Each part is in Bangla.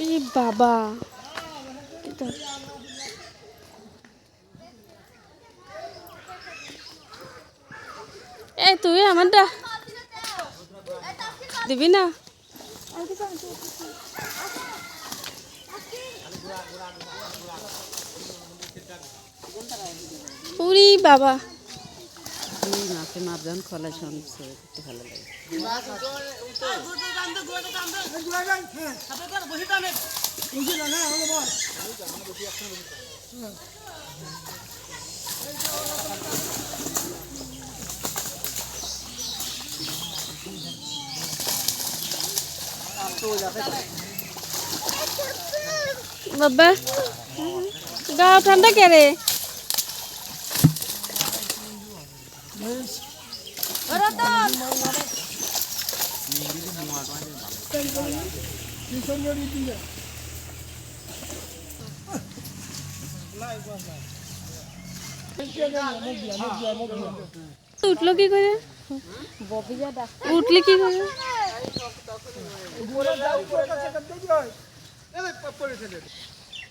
এই বাবা। এই তুই আমারটা দিবি না? উরি বাবা। এই মাছে মারজান খোলা শুনছে একটু ভালো লাগে। বাবা গা ঠান্ডা কে রে? উঠল কি করে উঠলে কি করে হুম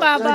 বাবা।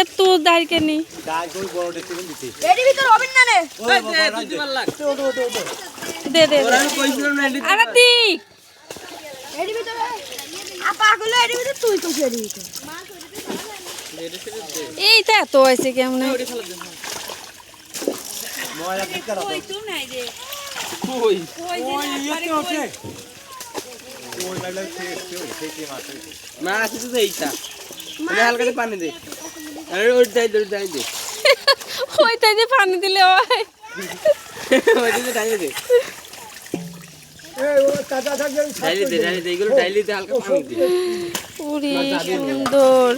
এত দাঁড় কেনি। দে দে দে। আরে দিক। এইটা এত আছে কেমন? মাছ দেইতা হালকা পানি দে। ওই তাই দে দাই দে। ওইটাই যে পানি দিলে হয়। সুন্দর।